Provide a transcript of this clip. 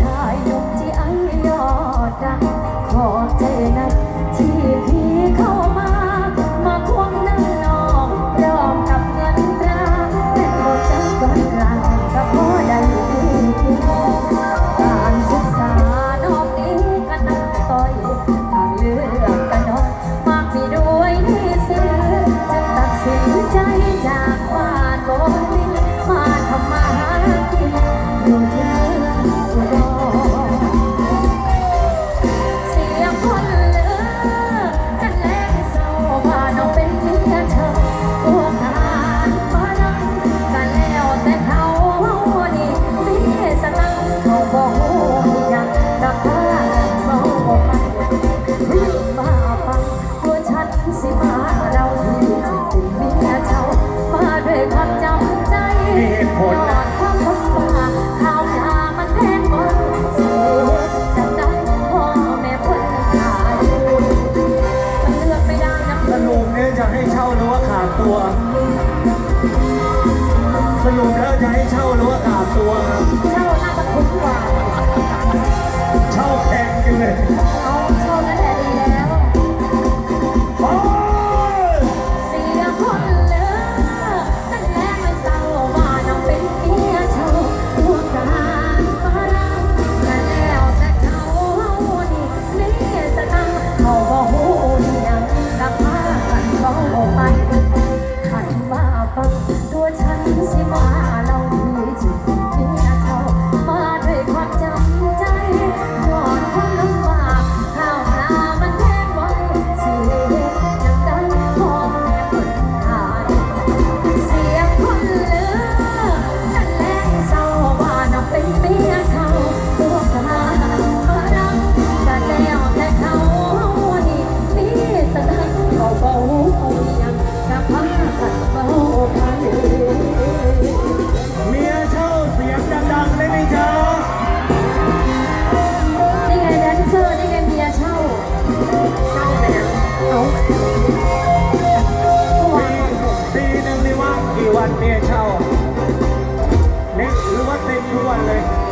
ชายหนุ่มที่ไอยอดดัง จะให้เช่าหรือว่ากราบตัวครับ เช่าน่าจะคุ้มกว่า นึกหรือว่าเต็มทุกวันเลย